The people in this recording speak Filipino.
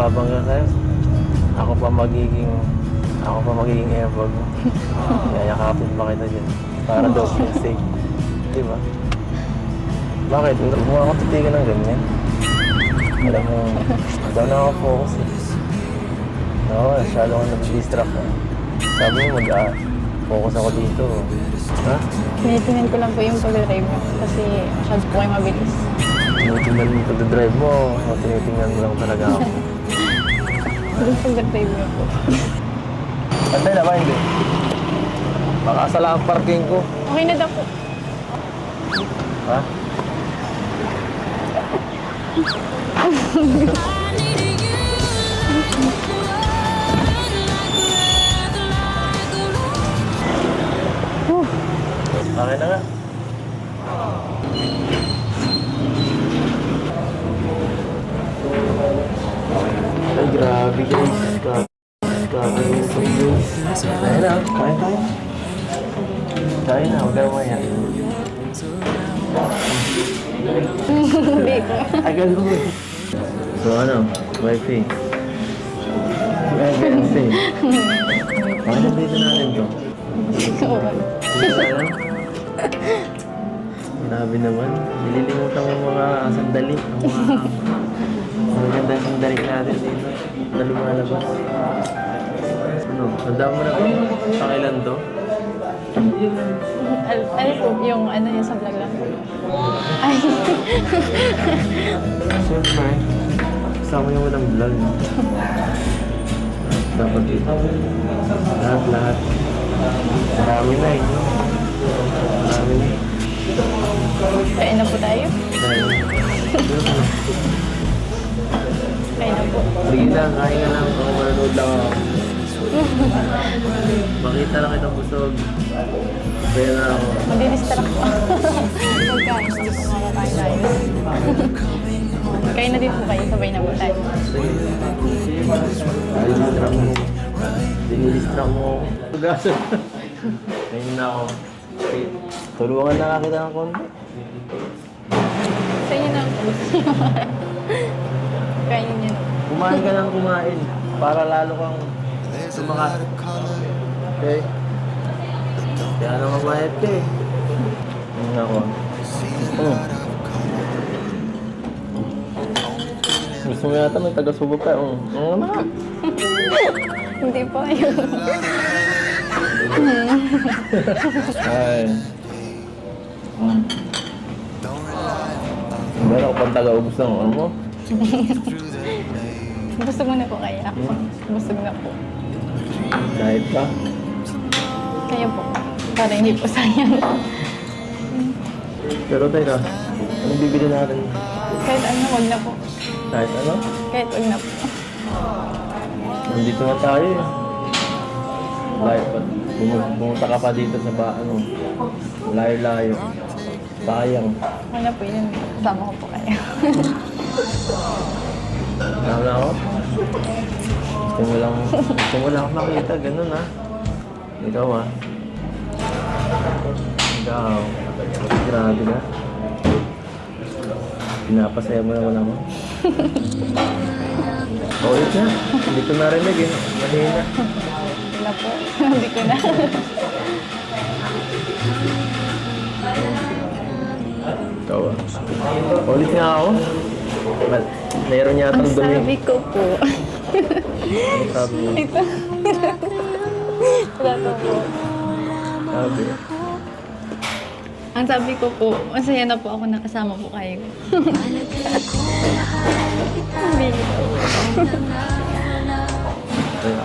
mababangga sa'yo. Ako pa magiging, ako pa magiging airbag. Yayakapin pa kita dyan. Para double safe. Di ba? Bakit? Huwag ako titigan ng ganyan. Alam mo, doon na ako focus eh. Oo, masyado ako nag-distract. Sabi mo, mag-focus ako dito. Ha? Tinitingnan ko lang po yung pag-drive mo kasi masyado po kayo mabilis. Tinitingnan mo yung drive mo o tinitingnan mo lang talaga ako. Yung pag-drive mo po. Pantay na ba? Hindi. Baka sala ang parking ko. Okay na daw po. Ha? Okay na nga. Ay, guys. Ka- Kakaluto guys. Kaya na, kaya na, huwag maya. Hindi po. Agad mo. So ano, wifi? Emergency. Paano dito natin to? Ko. Grabe naman. Nililimutan mo mga sandali. Ang mga maganda sandali natin dito. Na lumalabas. Ano? Tanda mo na ba? Pakilan to? Al ano po, yung ano yung sa vlog lang. Ay, Siyempre. Kasama yung walang vlog. Dapat dito. Lahat, lahat. Marami na eh. Marami na eh. kain na po tayo. Dahil, Kain na po. Sige na, kain ka lang. Kung manonood lang ako. Makita lang kitang busog. Kaya na ako. Madidistract po. Pagkain, hindi po makakain tayo. Kain na din po kayo, sabay na po tayo. Dinidistract mo. Dinidistract mo. Gasa. Ngayon na ako. Tulungan na kita ng konti. Sa inyo na po. Na. Kumain ka ng kumain para lalo kang sumakat. Okay? Kaya naman mahit ka eh. Ano ako? Oh. Gusto mo yata may taga-subo pa. Oh. Ano na? Hindi po ayun. Ay. Meron ako pang taga-ubos ng ano mo? Busog mo na po kaya. Busog na po. Kahit pa. Kaya po. Para hindi po sayang. Pero teka, anong bibili natin? Kahit ano, wag na po. Kahit ano? Kahit wag na po. Nandito na tayo eh. Layo pa. Pumu- Pumunta ka pa dito sa ba, ano, layo-layo. Sayang. Wag na po yun. Kasama ko po kayo. Tama na ako? Gusto mo lang, gusto mo lang makita, ganun ah. Ikaw ah. Ikaw. Grabe ka. Pinapasaya mo naman ako. Ulit na. Hindi ko narinig eh. Mahina. Wag na po. Hindi ko na. Ikaw ah. Ulit nga ako. Mal, meron Ang yatang dumi. sabi ko po. Ang sabi mo. Ito. Wala to po. Sabi. Ang sabi ko po, masaya na po ako nakasama po kayo. Hindi. Kaya,